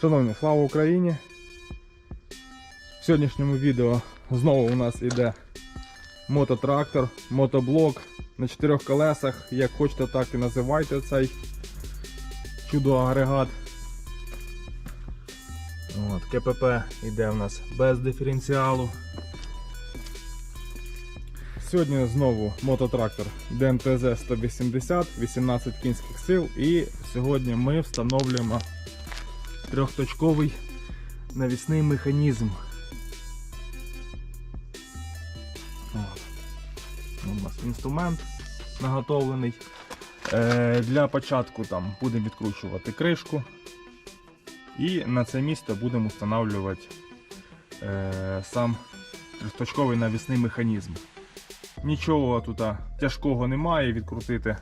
Шановні, слава Україні! В сьогоднішньому відео знову у нас іде мототрактор, мотоблок на чотирьох колесах. Як хочете, так і називайте цей чудо-агрегат. КПП йде у нас без диференціалу. Сьогодні знову мототрактор ДМТЗ 180, 18 кінських сил і сьогодні ми встановлюємо трьохточковий навісний механізм. От. У нас інструмент наготовлений. Е, для початку там будемо відкручувати кришку. І на це місце будемо встановлювати е, сам трьохточковий навісний механізм. Нічого тут тяжкого немає, відкрутити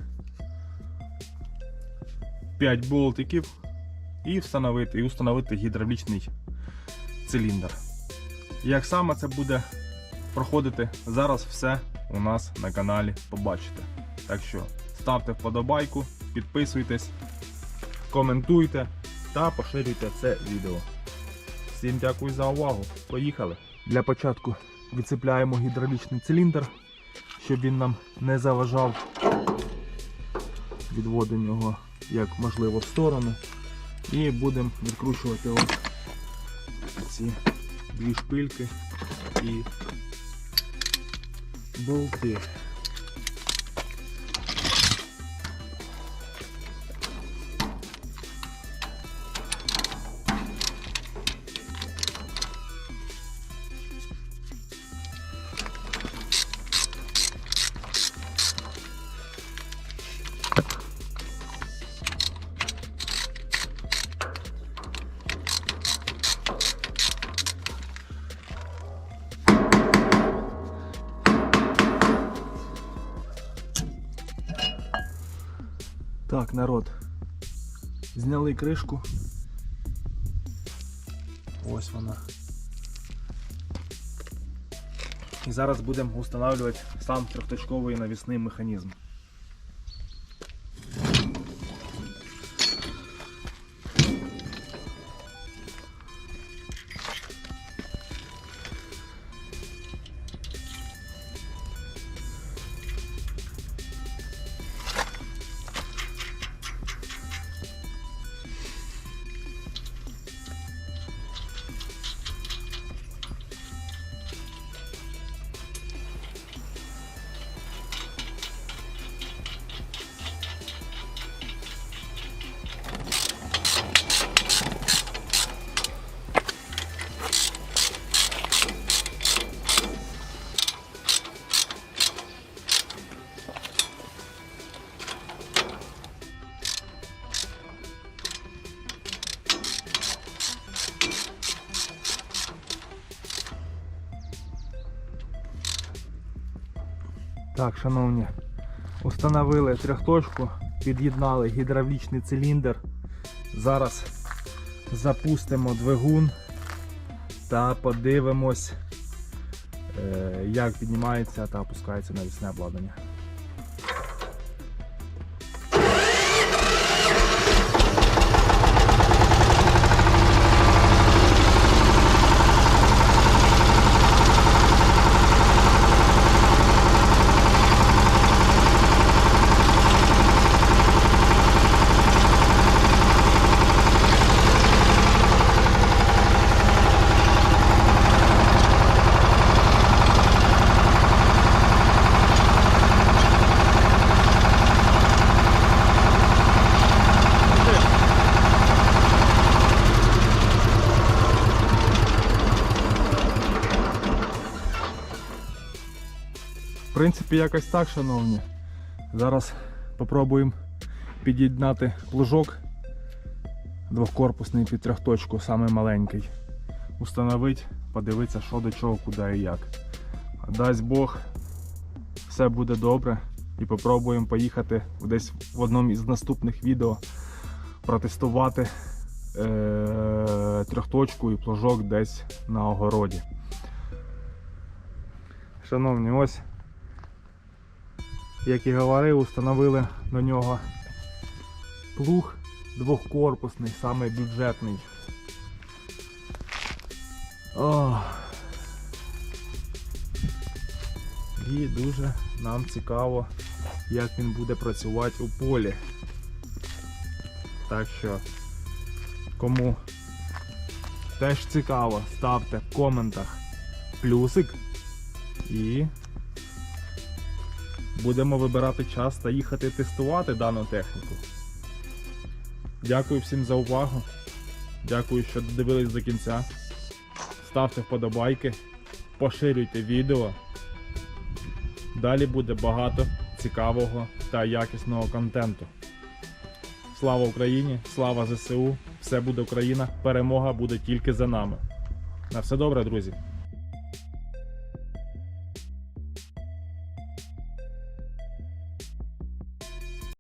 5 болтиків і встановити, і установити гідравлічний циліндр. Як саме це буде проходити, зараз все у нас на каналі побачите. Так що ставте вподобайку, підписуйтесь, коментуйте та поширюйте це відео. Всім дякую за увагу. Поїхали! Для початку відцепляємо гідравлічний циліндр, щоб він нам не заважав. Відводимо його як можливо в сторону. І будемо відкручувати от ці дві шпильки і болти. Так, народ. Зняли кришку. Ось вона. І зараз будемо встановлювати сам трьохточковий навісний механізм. Так, шановні, установили трьохточку, під'єднали гідравлічний циліндр. Зараз запустимо двигун та подивимось, е, як піднімається та опускається навісне обладнання. Принципі, якось так, шановні. Зараз спробуємо під'єднати плужок двохкорпусний під трьохточку, самий маленький. Установити, подивитися, що до чого, куди і як. Дасть Бог, все буде добре. І попробуємо поїхати десь в одному із наступних відео протестувати е- трьохточку і плужок десь на огороді. Шановні, ось як і говорив, установили до нього плуг двохкорпусний, саме бюджетний. О. І дуже нам цікаво, як він буде працювати у полі. Так що, кому теж цікаво, ставте в коментах плюсик і будемо вибирати час та їхати тестувати дану техніку. Дякую всім за увагу. Дякую, що додивились до кінця. Ставте вподобайки, поширюйте відео. Далі буде багато цікавого та якісного контенту. Слава Україні! Слава ЗСУ! Все буде Україна! Перемога буде тільки за нами. На все добре, друзі!